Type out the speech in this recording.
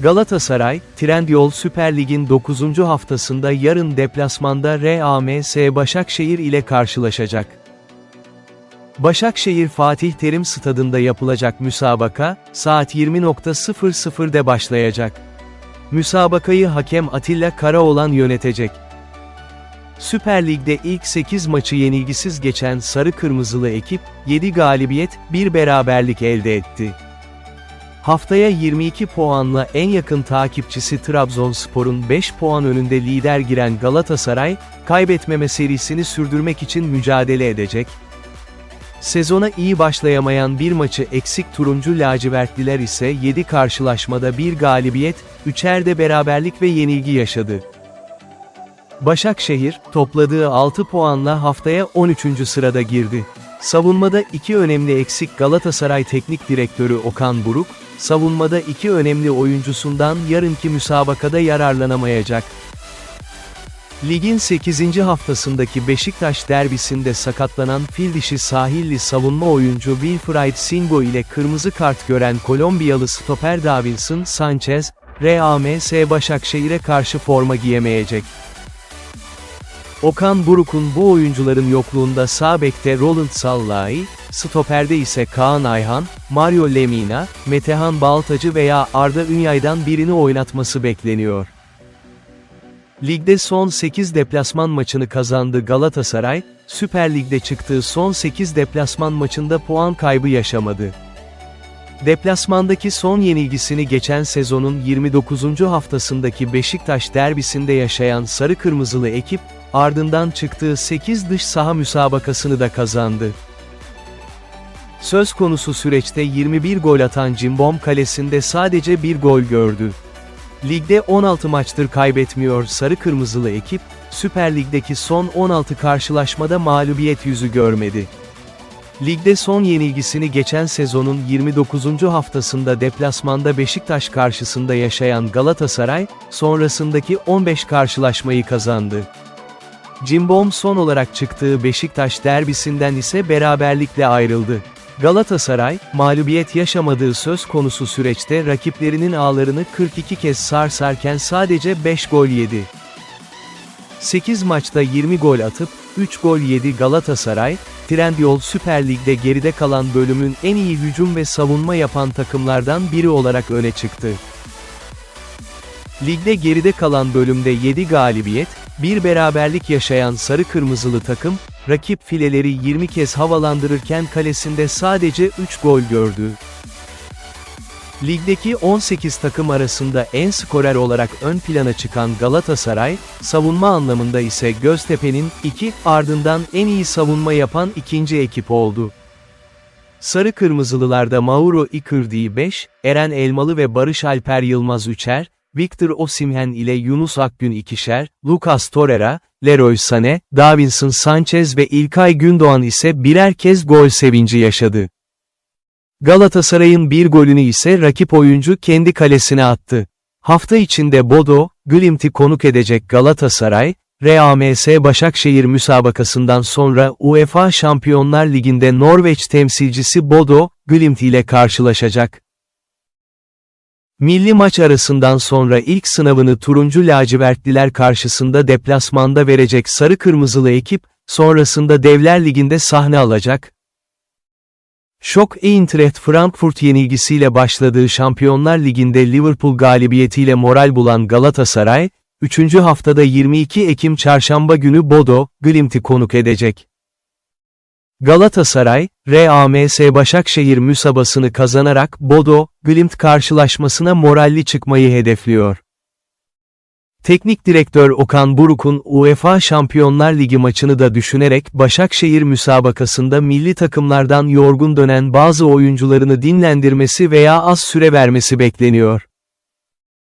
Galatasaray, Trendyol Süper Lig'in 9. haftasında yarın deplasmanda RAMS Başakşehir ile karşılaşacak. Başakşehir Fatih Terim Stadında yapılacak müsabaka, saat 20.00'de başlayacak. Müsabakayı hakem Atilla Karaoğlan yönetecek. Süper Lig'de ilk 8 maçı yenilgisiz geçen Sarı Kırmızılı ekip, 7 galibiyet, 1 beraberlik elde etti. Haftaya 22 puanla en yakın takipçisi Trabzonspor'un 5 puan önünde lider giren Galatasaray, kaybetmeme serisini sürdürmek için mücadele edecek. Sezona iyi başlayamayan bir maçı eksik turuncu lacivertliler ise 7 karşılaşmada bir galibiyet, 3'er de beraberlik ve yenilgi yaşadı. Başakşehir, topladığı 6 puanla haftaya 13. sırada girdi. Savunmada iki önemli eksik Galatasaray Teknik Direktörü Okan Buruk, savunmada iki önemli oyuncusundan yarınki müsabakada yararlanamayacak. Ligin 8. haftasındaki Beşiktaş derbisinde sakatlanan fil dişi sahilli savunma oyuncu Wilfried Singo ile kırmızı kart gören Kolombiyalı stoper Davinson Sanchez, RAMS Başakşehir'e karşı forma giyemeyecek. Okan Buruk'un bu oyuncuların yokluğunda sağ bekte Roland Sallai, stoperde ise Kaan Ayhan, Mario Lemina, Metehan Baltacı veya Arda Ünyay'dan birini oynatması bekleniyor. Ligde son 8 deplasman maçını kazandı Galatasaray, Süper Lig'de çıktığı son 8 deplasman maçında puan kaybı yaşamadı. Deplasmandaki son yenilgisini geçen sezonun 29. haftasındaki Beşiktaş derbisinde yaşayan Sarı Kırmızılı ekip, ardından çıktığı 8 dış saha müsabakasını da kazandı. Söz konusu süreçte 21 gol atan Cimbom kalesinde sadece bir gol gördü. Ligde 16 maçtır kaybetmiyor Sarı Kırmızılı ekip, Süper Lig'deki son 16 karşılaşmada mağlubiyet yüzü görmedi. Ligde son yenilgisini geçen sezonun 29. haftasında deplasmanda Beşiktaş karşısında yaşayan Galatasaray, sonrasındaki 15 karşılaşmayı kazandı. Cimbom son olarak çıktığı Beşiktaş derbisinden ise beraberlikle ayrıldı. Galatasaray, mağlubiyet yaşamadığı söz konusu süreçte rakiplerinin ağlarını 42 kez sarsarken sadece 5 gol yedi. 8 maçta 20 gol atıp, 3 gol yedi Galatasaray, Trendyol Süper Lig'de geride kalan bölümün en iyi hücum ve savunma yapan takımlardan biri olarak öne çıktı. Ligde geride kalan bölümde 7 galibiyet, bir beraberlik yaşayan sarı kırmızılı takım, rakip fileleri 20 kez havalandırırken kalesinde sadece 3 gol gördü. Ligdeki 18 takım arasında en skorer olarak ön plana çıkan Galatasaray, savunma anlamında ise Göztepe'nin 2 ardından en iyi savunma yapan ikinci ekip oldu. Sarı Kırmızılılarda Mauro Icardi 5, Eren Elmalı ve Barış Alper Yılmaz 3'er, Victor Osimhen ile Yunus Akgün ikişer, Lucas Torreira, Leroy Sané, Davinson Sanchez ve İlkay Gündoğan ise birer kez gol sevinci yaşadı. Galatasaray'ın bir golünü ise rakip oyuncu kendi kalesine attı. Hafta içinde Bodo, Glimt'i konuk edecek Galatasaray, RAMS Başakşehir müsabakasından sonra UEFA Şampiyonlar Ligi'nde Norveç temsilcisi Bodo, Glimt ile karşılaşacak. Milli maç arasından sonra ilk sınavını turuncu lacivertliler karşısında deplasmanda verecek sarı kırmızılı ekip, sonrasında Devler Ligi'nde sahne alacak. Şok Eintracht Frankfurt yenilgisiyle başladığı Şampiyonlar Ligi'nde Liverpool galibiyetiyle moral bulan Galatasaray, 3. haftada 22 Ekim çarşamba günü Bodo, Glimt'i konuk edecek. Galatasaray, RAMS Başakşehir müsabasını kazanarak Bodo, Glimt karşılaşmasına moralli çıkmayı hedefliyor. Teknik direktör Okan Buruk'un UEFA Şampiyonlar Ligi maçını da düşünerek Başakşehir müsabakasında milli takımlardan yorgun dönen bazı oyuncularını dinlendirmesi veya az süre vermesi bekleniyor.